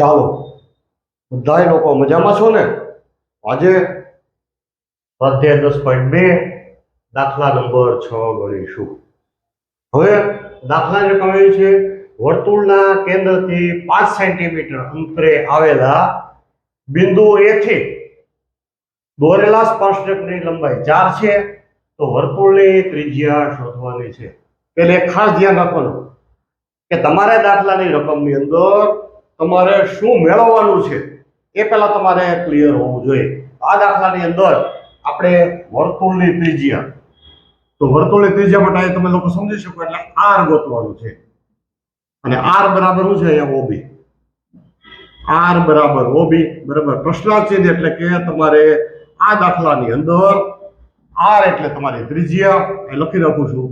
ચાલો, બધાય લોકો મજામાં છો ને? આજે સ્વાધ્યાય દસ પોઈન્ટ બે, દાખલા નંબર છ ગણીશું. હવે દાખલાની રકમ કહે છે, વર્તુળના કેન્દ્રથી પાંચ સેન્ટીમીટર અંતરે આવેલા બિંદુ એ થી દોરેલા સ્પર્શકની લંબાઈ ચાર છે, તો વર્તુળની ત્રિજ્યા શોધવાની છે. એટલે ખાસ ધ્યાન રાખવાનું કે તમારે દાખલાની રકમની અંદર તમારે શું મેળવવાનું છે એ પહેલાં તમારે ક્લિયર હોવું જોઈએ. આ દાખલાની અંદર આપણે વર્તુળની ત્રિજ્યા. તો વર્તુળની ત્રિજ્યા માટે તમે લોકો સમજી શકો એટલે આર ગોતવાનું છે. અને આર બરાબર શું છે અહીંયા ઓબી? આર બરાબર ઓબી, બરાબર. પ્રશ્નાર્થ ચિહ્ન એટલે કે તમારે આ દાખલાની અંદર આર એટલે તમારી ત્રિજ્યા, એ લખી રાખું છું.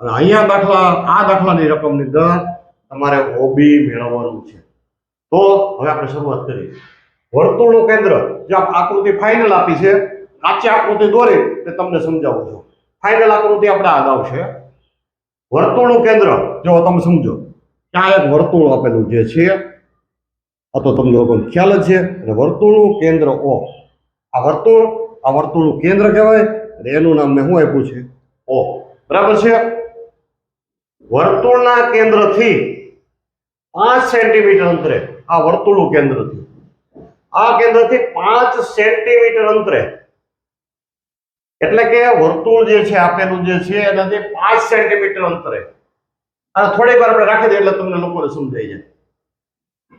અને અહીંયા દાખલા, આ દાખલાની રકમની અંદર તમારે ઓબી મેળવવાનું છે. તો હવે આપણે શરૂઆત કરીએ. વર્તુળનું કેન્દ્ર, જે આકૃતિ ફાઇનલ આપી છે, કાચી આકૃતિ દોરી તે તમને સમજાવું છું. ફાઇનલ આકૃતિ આપણે અગાઉ છે વર્તુળનું કેન્દ્ર, જો તમે સમજો ત્યાં એક વર્તુળ આપેલું જે છે, આ તો તમને લોકોને ખ્યાલ જ છે, અને વર્તુળનું કેન્દ્ર, ઓ, આ વર્તુળ, આ વર્તુળનું કેન્દ્ર કહેવાય, અને એનું નામ મેં શું આપ્યું છે? ઓ. બરાબર છે? વર્તુળના કેન્દ્રથી પાંચ સેન્ટીમીટર અંતરે આ વર્તુળનું કેન્દ્રથી આ કેન્દ્રથી પાંચ સેન્ટીમીટર અંતરે. એટલે કે વર્તુળ જે છે, આપેલું જે છે, એનાથી પાંચ સેન્ટીમીટર અંતરે. અને થોડીક વાર આપણે રાખી દઈએ એટલે તમને લોકોને સમજાઈ જાય.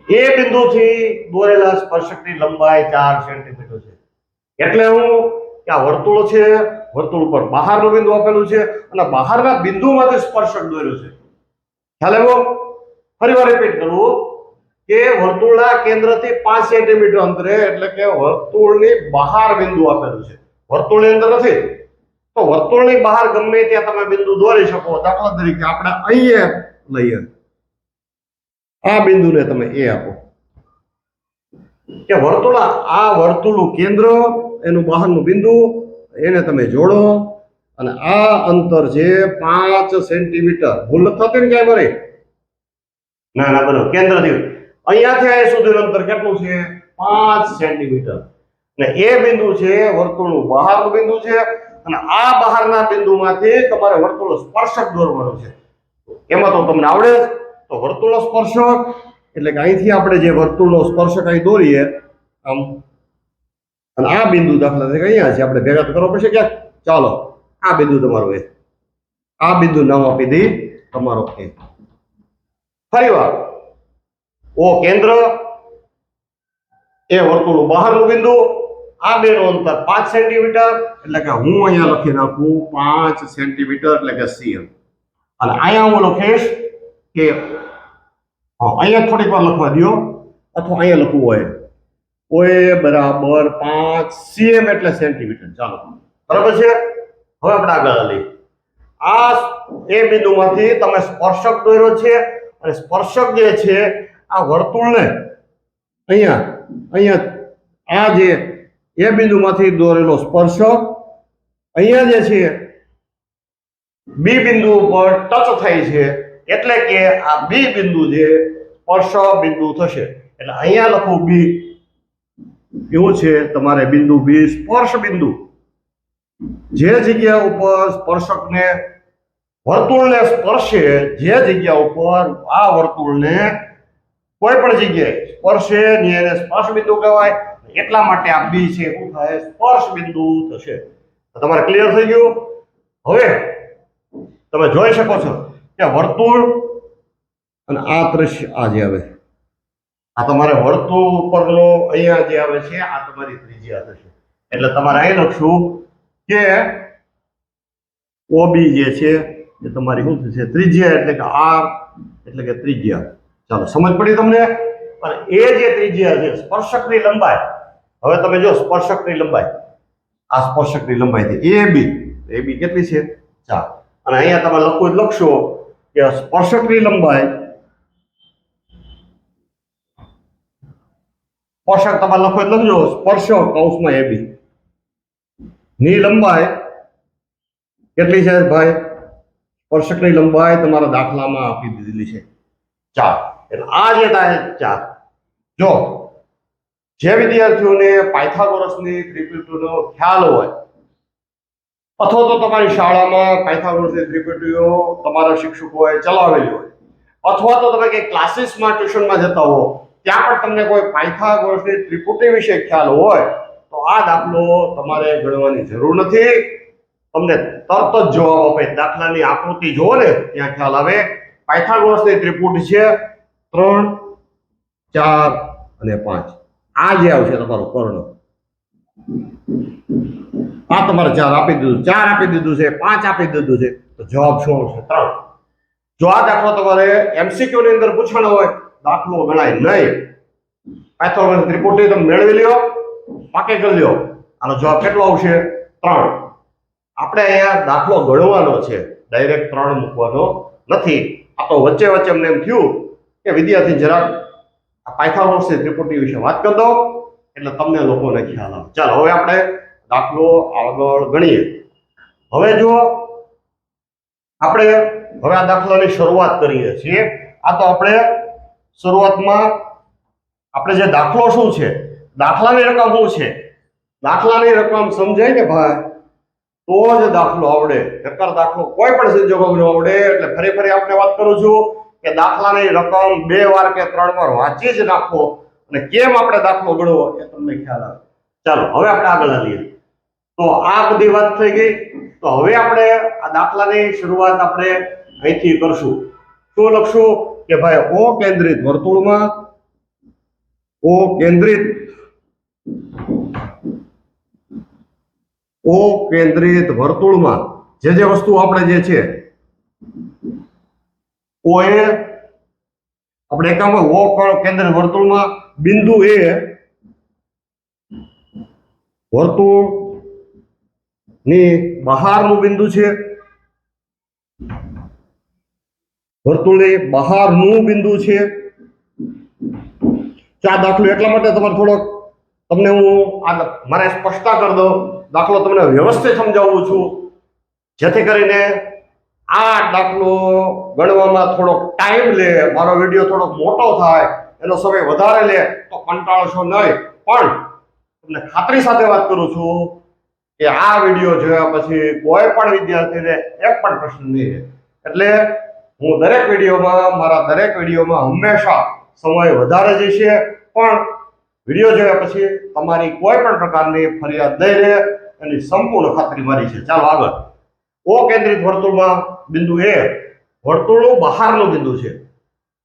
એ બિંદુથી દોરેલા સ્પર્શકની લંબાઈ ચાર સેન્ટીમીટર છે. એટલે હું આ વર્તુળ છે, વર્તુળ પર બહારનું બિંદુ આપેલું છે અને બહારના બિંદુમાંથી સ્પર્શક દોર્યો છે. ખ્યાલ આવ્યો? ફરી વાર રિપીટ કરું. કે વર્તુળના કેન્દ્રથી પાંચ સેન્ટીમીટર અંતરે એટલે કે વર્તુળની બહાર બિંદુ આપેલું છે. વર્તુળની અંદર નથી. તો વર્તુળની બહાર ગમે ત્યાં તમે બિંદુ દોરી શકો, દાખલા તરીકે આપણે અહીંયા લઈએ. આ બિંદુને તમે એ આપો. કે વર્તુળ, આ વર્તુળનું કેન્દ્ર, એનું બહારનું બિંદુ, એને તમે જોડો. અને આ અંતર છે પાંચ સેન્ટીમીટર. ભૂલ થતી ને ક્યાંય મારી? ના ના, બરોબર. કેન્દ્રથી અહીંયાથી અહીંયા સુધીનું અંતર કેટલું છે? પાંચ સેન્ટીમીટર. ને એ બિંદુ છે વર્તુળનું બહારનું બિંદુ છે અને આ બહારના બિંદુમાંથી તમારે વર્તુળ સ્પર્શક દોરવાનું છે. એમાં તો તમને આવડે તો વર્તુળનો સ્પર્શક, એટલે કે અહીંથી આપણે જે વર્તુળનો સ્પર્શક અહીં દોરીએ, આમ, અને આ બિંદુ દાખલા તરીકે અહીંયા છે. આપણે ભેગા તો કરવો પડશે ક્યાંક? ચાલો, આ બિંદુ તમારું એ આ બિંદુ નામ આપી દઈ, તમારો એ ફરી વાર. ઓ કેન્દ્ર, એ વર્તુળનું બહારનું બિંદુ, આ બેનું અંતર પાંચ સેન્ટીમીટર, એટલે કે હું અહીંયા લખી નાખું પાંચ સેન્ટીમીટર, એટલે કે સીએમ અને અહીંયા હું લખીશ કે અહીંયા થોડીક વાર લખવા દો અથવા અહીંયા લખવું હોય. ઓએ બરાબર પાંચ સીએમ એટલે સેન્ટીમીટર. ચાલો. બરાબર છે? હવે આપણે આગળ લઈએ આ એ બિંદુમાંથી તમે સ્પર્શક દોર્યો છે, અને સ્પર્શક જે છે આ વર્તુળને અહીંયા અહીંયા આ જે, એ બિંદુમાંથી દોરેલો સ્પર્શક અહીંયા જે છે, બી બિંદુ ઉપર ટચ થાય છે, એટલે કે આ બી બિંદુ જે સ્પર્શ બિંદુ થશે. એટલે અહીંયા લખું બી. એવું છે તમારે બિંદુ બી સ્પર્શ બિંદુ. જે જગ્યા ઉપર સ્પર્શકને વર્તુળને સ્પર્શે, જે જગ્યા ઉપર આ વર્તુળને કોઈ પણ જગ્યાએ સ્પર્શે ને સ્પર્શ બિંદુ કહેવાય. એટલા માટે આ બી છે, શું થાય? સ્પર્શ બિંદુ થશે. તમારે ક્લિયર થઈ ગયું? હવે તમે જોઈ શકો છો કે વર્તુળ અને આ દ્રશ્ય આ જે આવે. આ તમારે વર્તુળ ઉપરનો અહીંયા જે આવે છે, આ તમારી ત્રિજ્યા થશે. એટલે તમારે અહીં લખશું કે ઓબી જે છે, એ તમારી શું થશે? ત્રિજ્યા, એટલે કે આર, એટલે કે ત્રિજ્યા. ચાલો, સમજ પડી તમને? અને એ જે ત્રિજ્યા છે સ્પર્શકની લંબાઈ, હવે તમે જો સ્પર્શકની લંબાઈ, આ સ્પર્શકની લંબાઈ છે એ બી એ બી કેટલી છે? ચાર. અને અહીંયા તમે લખો, લખશો કે સ્પર્શકની લંબાઈ, સ્પર્શક તમે લખો લખજો, સ્પર્શક કૌશમાં એ બી. ની લંબાઈ કેટલી છે ભાઈ? સ્પર્શકની લંબાઈ તમારા દાખલામાં આપી દીધેલી છે. ચાર એટલે આ જે થાય ચાર જો, જે વિદ્યાર્થીઓને પાયથાગોરસની ત્રિપુટીનો ખ્યાલ હોય, અથવા તો તમારી શાળામાં પાયથાગોરસની ત્રિપુટીઓ તમારા શિક્ષકોએ ચલાવેલી હોય, અથવા તો તમે કંઈ ક્લાસીસમાં, ટ્યુશનમાં જતા હો, ત્યાં પણ તમને કોઈ પાયથાગોરસની ત્રિપુટી વિશે ખ્યાલ હોય, તો આ દાખલો તમારે ગણવાની જરૂર નથી. તમને તરત જ જવાબ આપે. દાખલાની આકૃતિ જુઓ ને, ત્યાં ખ્યાલ આવે. પાયથાગોરસની ત્રિપુટ છે ત્રણ, ચાર અને પાંચ. આ જે આવશે તમારો કર્ણ. આ તમારે ચાર આપી દીધું ચાર આપી દીધું છે. પાંચ આપી દીધું છે. તો જવાબ શું આવશે? ત્રણ. જો આ દાખલો તમારે એમસીક્યુ ની અંદર પૂછવાનો હોય, દાખલો ગણાય નહીં. પાયથાગોરસની ત્રિપુટી તમે મેળવી લ્યો. પાકે કરી લ્યો. આનો જવાબ કેટલો આવશે? ત્રણ. આપણે અહીંયા દાખલો ગણવાનો છે. ડાયરેક્ટ ત્રણ મૂકવાનો નથી. આ તો વચ્ચે વચ્ચે અમને એમ થયું કે વિદ્યાર્થી જરાક આ પાયથાગોરસની ત્રિપુટી વિશે વાત કરી દો. એટલે તમને લોકોને ખ્યાલ આવે. ચાલો, હવે આપણે દાખલો આગળ ગણીએ. હવે જો આપણે હવે આ દાખલાની શરૂઆત કરીએ છીએ. આ તો આપણે શરૂઆતમાં આપણે જે દાખલો શું છે? દાખલાની રકમ શું છે? દાખલાની રકમ સમજાય ને ભાઈ? તો જ દાખલો આવડે. નકર દાખલો કોઈ પણ સંજોગોમાં ન આવડે. એટલે ફરી ફરી આપણે વાત કરું છું કે દાખલાની રકમ બે વાર કે ત્રણ વાર વાંચી જ નાખો અને કેમ આપણે દાખલો ગણવો એ તમને ખ્યાલ આવે. ચાલો, હવે આપણે આગળ આવીએ તો આ બધી વાત થઈ ગઈ. તો હવે આપણે આ દાખલાની શરૂઆત આપણે અહીંથી કરશું. શું લખશું? કે ભાઈ ઓ કેન્દ્રિત વર્તુળમાં ઓ કેન્દ્રિત ઓ કેન્દ્રિત વર્તુળમાં જે જે વસ્તુ આપણે જે છે ઓ એ આપણે એકામાં ઓ કેન્દ્રિત વર્તુળમાં, બિંદુ એ વર્તુળની બહારનું બિંદુ છે. વર્તુળની બહારનું બિંદુ છે. ચાર દાખલો એટલા માટે તમારે થોડોક તમને હું આ મારે સ્પષ્ટતા કરી દઉં. દાખલો તમને વ્યવસ્થિત સમજાવું છું. જેથી કરીને આ દાખલો ગણવામાં થોડોક ટાઈમ લે, મારો વીડિયો થોડોક મોટો થાય, એનો સમય વધારે લે, તો કંટાળશો નહીં. પણ તમને ખાતરી સાથે વાત કરું છું કે આ વીડિયો જોયા પછી કોઈ પણ વિદ્યાર્થીને એક પણ પ્રશ્ન નહીં રહે. એટલે હું દરેક વિડીયોમાં, મારા દરેક વિડીયોમાં હંમેશા સમય વધારે જશે, પણ વીડિયો જોયા પછી તમારી કોઈ પણ પ્રકારની ફરિયાદ નહીં રહે. એની સંપૂર્ણ ખાતરી મારી છે. ચાલો આગળ. ઓ કેન્દ્રિત વર્તુળમાં બિંદુ એ, વર્તુળનું બહારનું બિંદુ છે.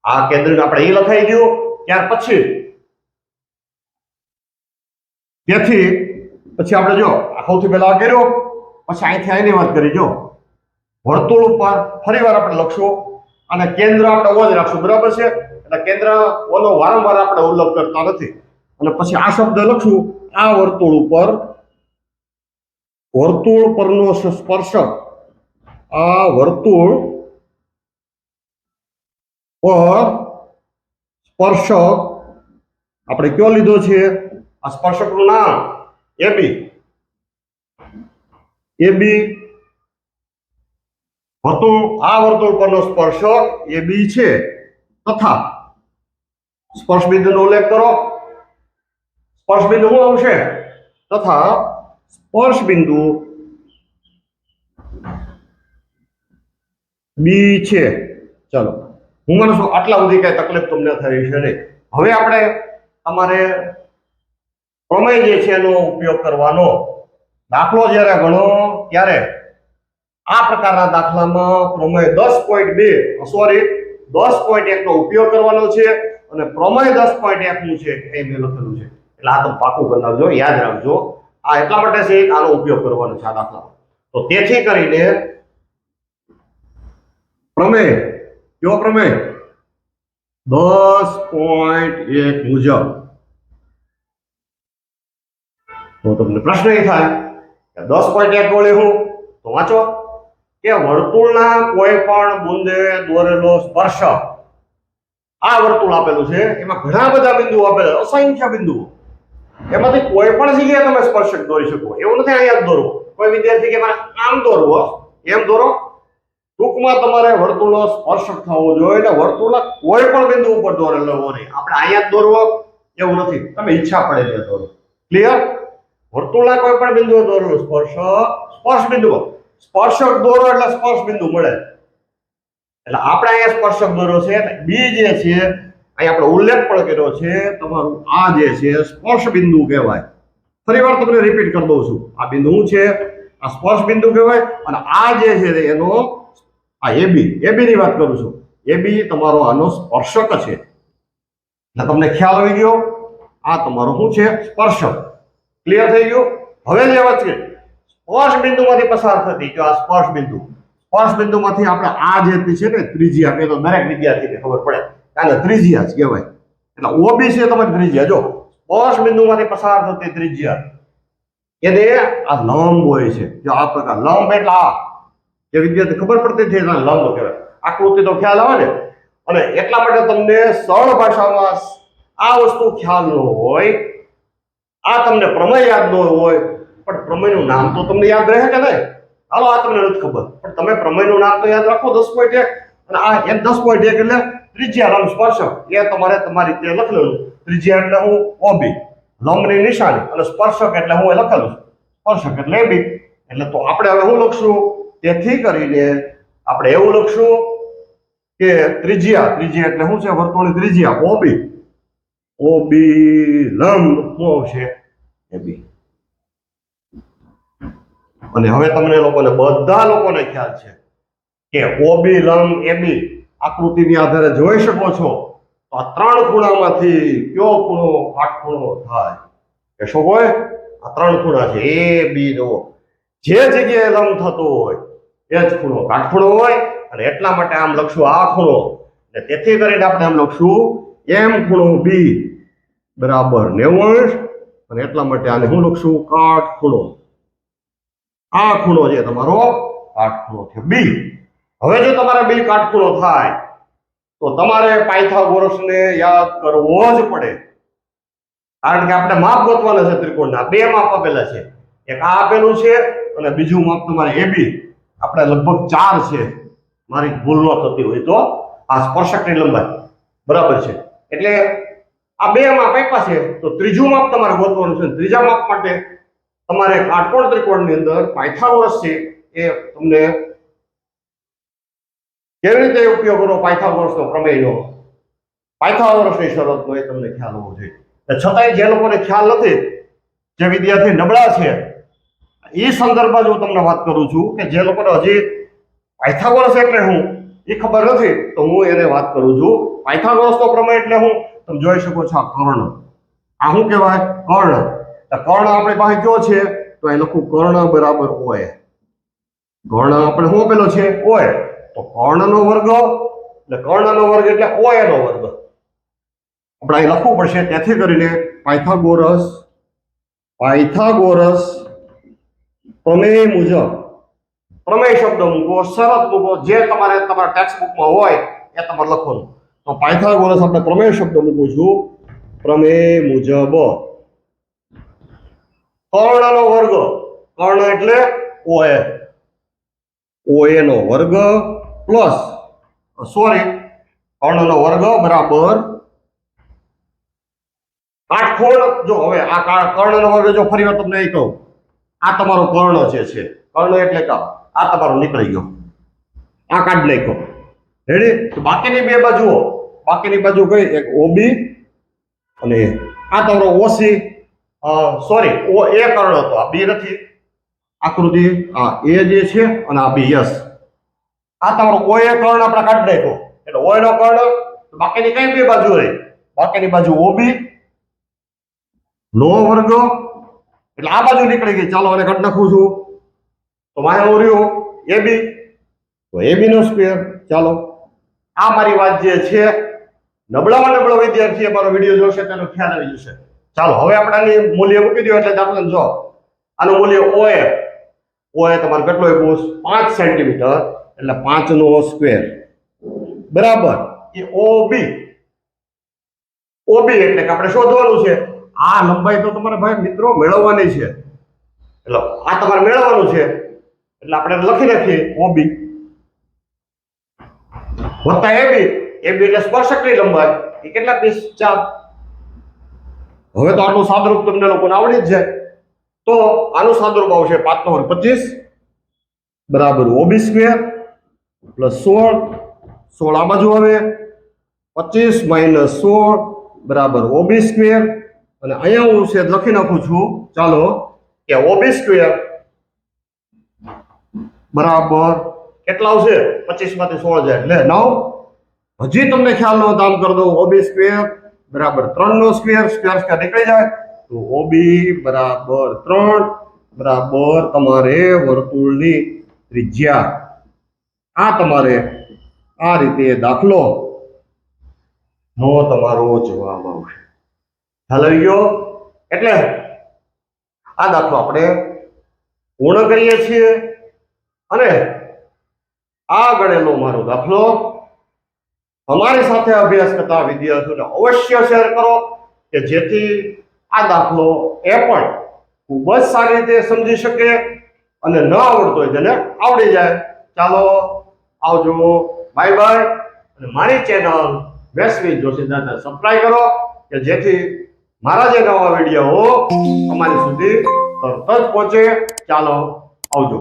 આ કેન્દ્ર આપણે એ લખાઈ ગયું. ત્યાર પછી તેથી પછી આપણે જો સૌથી પહેલા કર્યો. પછી અહીંથી અહીંની વાત કરી, જો. વર્તુળ ઉપર ફરીવાર આપણે લખશું. અને કેન્દ્ર આપણે ઓ જ રાખશું. બરાબર છે? એટલે કેન્દ્ર ઓનો વારંવાર આપણે ઉલ્લેખ કરતા નથી. અને પછી આ શબ્દ લખશું, આ વર્તુળ ઉપર વર્તુળ પરનો સ્પર્શક. આ વર્તુળ પર સ્પર્શક, આપણે કયો લીધો છે? આ સ્પર્શકનું નામ એબી એબી વર્તુળ, આ વર્તુળ પરનો સ્પર્શક એબી છે. તથા સ્પર્શ બિંદુનો ઉલ્લેખ કરો. સ્પર્શ બિંદુ શું આવશે? તથા સ્પર્શ બિંદુ બી છે. ચલો. હું માનું છું આટલા સુધી કઈ તકલીફ તમને થઈ છે નહીં. હવે આપણે તમારે પ્રમેય જે છે એનો ઉપયોગ કરવાનો. દાખલો જ્યારે ગણો, ત્યારે આ પ્રકારના દાખલામાં પ્રમેય દસ પોઈન્ટ બે સોરી દસ પોઈન્ટ એકનો ઉપયોગ કરવાનો છે અને પ્રમેય દસ પોઈન્ટ એકનું છે, એ મેં લખેલું છે. એટલે આ તો પાકું બનાવજો, યાદ રાખજો. આ એટલા માટે છે આનો ઉપયોગ કરવાનો છે આ દાખલામાં તો તેથી કરીને પ્રમેય, કયો પ્રમેય? દસ પોઈન્ટ એક મુજબ. તો તમને પ્રશ્ન એ થાય કે દસ પોઈન્ટ એક વડે હું? તો વાંચો. કે વર્તુળના કોઈ પણ બુંદે દોરેલો સ્પર્શક, આ વર્તુળ આપેલું છે. એમાં ઘણા બધા બિંદુઓ આપેલા અસંખ્ય બિંદુઓ. એમાંથી કોઈ પણ જગ્યાએ તમે સ્પર્શક દોરી શકો. એવું નથી અહીંયા દોરવો. કોઈ વિદ્યાર્થી કે આમ દોરવો, એમ દોરો. ટૂંકમાં તમારે વર્તુળનો સ્પર્શક થવો જોઈએ એટલે વર્તુળના કોઈ પણ બિંદુ ઉપર દોરેલો હોવો નહીં. આપણે અહીંયા દોરવો? એવું નથી. તમે ઈચ્છા પડે તે દોરો. ક્લિયર વર્તુળના કોઈ પણ બિંદુએ દોરો સ્પર્શ સ્પર્શ બિંદુ સ્પર્શક દોરો એટલે સ્પર્શ બિંદુ મળે. એટલે આપણે અહીંયા સ્પર્શક દોરો છે. બી જે છે અહીંયા આપણે ઉલ્લેખ પણ કર્યો છે, તમારું આ જે છે સ્પર્શ બિંદુ કહેવાય. ફરી વાર તમને રિપીટ કરી દઉં છું. આ બિંદુ છે? આ સ્પર્શ બિંદુ કહેવાય અને આ જે છે એનો, આ એબી એબી ની વાત કરું છું. એબી તમારો આનો સ્પર્શક છે. એટલે તમને ખ્યાલ આવી ગયો, આ તમારો શું છે? સ્પર્શક. ક્લિયર થઈ ગયું? હવે જે વાત છે સ્પર્શ બિંદુમાંથી પસાર થતી, જો આ સ્પર્શ બિંદુ સ્પર્શ બિંદુમાંથી આપણે આ જે છે ને ત્રિજ્યા કે તો દરેક વિદ્યાર્થીને ખબર પડે. આને ત્રિજ્યા જ કહેવાય. એટલે ઓબીસી તમારી ત્રિજ્યા જો સ્પર્શ બિંદુમાંથી પસાર થતી ત્રિજ્યા એને આ લંબ હોય છે. જો, આ પ્રકાર લંબ એટલે આ. જે વિદ્યાર્થી ખબર પડતી છે, એના લંબ કહેવાય. આકૃતિ તો ખ્યાલ આવે ને? અને એટલા માટે તમને સરળ ભાષામાં આ વસ્તુ ખ્યાલ ન હોય. આ તમને પ્રમેય યાદ ન હોય. પણ પ્રમેયનું નામ તો તમને યાદ રહે કે નહીં? હાલો, આ તમને નથી ખબર. પણ તમે પ્રમેયનું નામ તો યાદ રાખો, દસ પોઈન્ટ એક. અને આ એક દસ પોઈન્ટ એક એટલે ત્રિજ્યા લંબ સ્પર્શક. એ તમારે તમારી રીતે લખેલું ત્રિજ્યા એટલે હું ઓબી. લંબની નિશાની અને સ્પર્શક એટલે હું એ લખેલું સ્પર્શક એટલે બી. એટલે તો આપણે હવે શું લખશું? તેથી કરીને આપણે એવું લખશું કે ત્રિજ્યા. ત્રિજ્યા એટલે શું છે? વર્તુળની ત્રિજ્યા. ઓબી. ઓબી લંબ શું આવશે એબી અને હવે તમને લોકોને બધા લોકોને ખ્યાલ છે કે ઓબી લંબ એબી આકૃતિની આધારે જોઈ શકો છો, તો આ ત્રણ ખૂણામાંથી કયો ખૂણો કાટખૂણો થાય? એ શું હોય આ ત્રણ ખૂણા છે. એ, બી નો જે જગ્યાએ લંબ થતો હોય, એ જ ખૂણો કાટખૂણો હોય, અને એટલા માટે આમ લખશું આ ખૂણો. અને તેથી કરીને આપણે આમ લખશું એમ ખૂણો બી બરાબર નેવું અંશ, અને એટલા માટે આને હું લખશું કાટખૂણો આ ખૂણો છે તમારો કાટખૂણો છે બી. હવે જો તમારે બિલ કાટકૂળો થાય, તો તમારે પાયથાગોરસને યાદ કરવો જ પડે. કારણ કે આપણે માપ ગોતવાના છે ત્રિકોણના. બે માપ આપેલા છે. એક આ આપેલું છે અને બીજું માપ તમારે એ બી. આપણે લગભગ ચાર છે. મારી ભૂલ ન થતી હોય તો આ સ્પર્શકની લંબાઈ. બરાબર છે. એટલે આ બે માપ આપ્યા છે. તો ત્રીજું માપ તમારે ગોતવાનું છે ત્રીજા માપ માટે તમારે કાટકોણ ત્રિકોણની અંદર પાયથાગોરસ છે એ તમને કેવી રીતે ઉપયોગનો પાયથાગોરસનો પ્રમેયનો પાયથાગોરસની શરતનો એ તમને ખ્યાલ હોવો જોઈએ. છતાંય જે લોકોને ખ્યાલ નથી, જે વિદ્યાર્થી નબળા છે, એ સંદર્ભમાં જ હું તમને વાત કરું છું કે જે લોકોને હજી પાયથાગોરસ એટલે હું, એ ખબર નથી, તો હું એને વાત કરું છું. પાયથાગોરસનો પ્રમેય એટલે હું, તમે જોઈ શકો છો આ કર્ણ. આ શું કહેવાય? કર્ણ. કર્ણ આપણી પાસે કયો છે? તો એ લખું કર્ણ બરાબર ઓય કર્ણ આપણે શું પેલો છે? ઓય તો કર્ણનો વર્ગ, એટલે કર્ણનો વર્ગ એટલે ઓય નો વર્ગ. આપણે અહીં લખવું પડશે, તેથી કરીને પાયથાગોરસ પાયથાગોરસ પ્રમેય મુજબ પ્રમેય શબ્દ મૂકો, શરત મૂકો, જે તમારે તમારા ટેક્સ્ટ બુકમાં હોય એ તમારે લખવાનું. તો પાયથાગોરસ આપણે પ્રમેય શબ્દ મૂકું છું. પ્રમેય મુજબ કર્ણનો વર્ગ. કર્ણ એટલે ઓએ ઓએ નો વર્ગ. પ્લસ સોરી, કર્ણનો વર્ગ બરાબર. કાટખોળ, જો હવે આ કર્ણનો વર્ગ જો ફરી વાર તમને એ કહું, આ તમારો કર્ણ જે છે, કર્ણ એટલે કા? આ તમારો નીકળી ગયો. આ કાઢ નાખ્યો. રેડી તો બાકીની બે બાજુઓ, બાકીની બાજુ કઈ? એક ઓબી અને આ તમારો ઓસી સોરી ઓ એ કર્ણ હતો. આ બી નથી. આકૃતિ, આ એ જે છે અને આ બી યસ આ તમારો ઓ કર્ણ આપણે કાઢી નાખ્યો. એટલે ઓ નો કર્ણ બાકીની કઈ બે બાજુ રહી? બાકીની બાજુ ઓબી નો વર્ગ, એટલે આ બાજુ નીકળી ગઈ. ચાલો અને કાઢી નાખું છું. તો મારે હું રહ્યું. બી તો એ બી નો સ્ક્વેર ચાલો. આ મારી વાત જે છે, નબળામાં નબળો વિદ્યાર્થી મારો વીડિયો જોશે, તેનો ખ્યાલ આવી જશે. ચાલો, હવે આપણે આની મૂલ્ય મૂકી દો એટલે આપણે જો, આનું મૂલ્ય ઓએ ઓએ તમારે કેટલો આપ્યું? પાંચ સેન્ટીમીટર એટલે પાંચ નો સ્ક્વેર. બરાબર? એ ઓબી. ઓબી એટલે કે આપણે શોધવાનું છે. આ લંબાઈ તો તમારે ભાઈ મિત્રો મેળવવાની છે. એટલે આ તમારે મેળવવાનું છે. એટલે આપણે લખી નાખીએ. ઓબી. વત્તા એબી. એબી એટલે સ્પર્શકની લંબાઈ. એ કેટલા પીસ? ચાર. હવે તો આનું સાદરૂપ તમને લોકોને આવડી જ જાય. તો આનું સાદરૂપ આવશે પાંચ નો પચીસ. બરાબર, ઓબી સ્ક્વેર. પ્લસ સોળ સોળ આ બાજુ આવે. પચીસ માઇનસ સોળ બરાબર ઓબી સ્ક્વેર. અને અહીંયા હું છે લખી નાખું છું. ચાલો, કે ઓબી સ્ક્વેર બરાબર કેટલા આવશે? પચીસમાંથી સોળ જાય. એટલે નવ. હજી તમને ખ્યાલ નો દામ કરી દઉં. ઓબી સ્ક્વેર બરાબર ત્રણ નો સ્ક્વેર સ્ક્વેર સ્ક્વેર નીકળી જાય. તો ઓબી બરાબર ત્રણ બરાબર તમારે વર્તુળની ત્રિજ્યા આ તમારે આ રીતે દાખલો નો તમારો જવાબ આવશે. ખ્યાલ આવી ગયો? એટલે આ દાખલો આપણે પૂર્ણ કરીએ છીએ અને આ ગણેલો મારો દાખલો અમારી સાથે અભ્યાસ કરતા વિદ્યાર્થીઓને અવશ્ય શેર કરો કે જેથી આ દાખલો એ પણ ખૂબ જ સારી રીતે સમજી શકે અને ન આવડતો હોય તેને આવડી જાય. ચાલો આવજો બાય બાય અને મારી ચેનલ વૈશ્વિક જોશીદાને સબસ્ક્રાઈબ કરો, કે જેથી મારા જે નવા વીડિયો અમારી સુધી તરત જ પહોંચે. ચાલો, આવજો.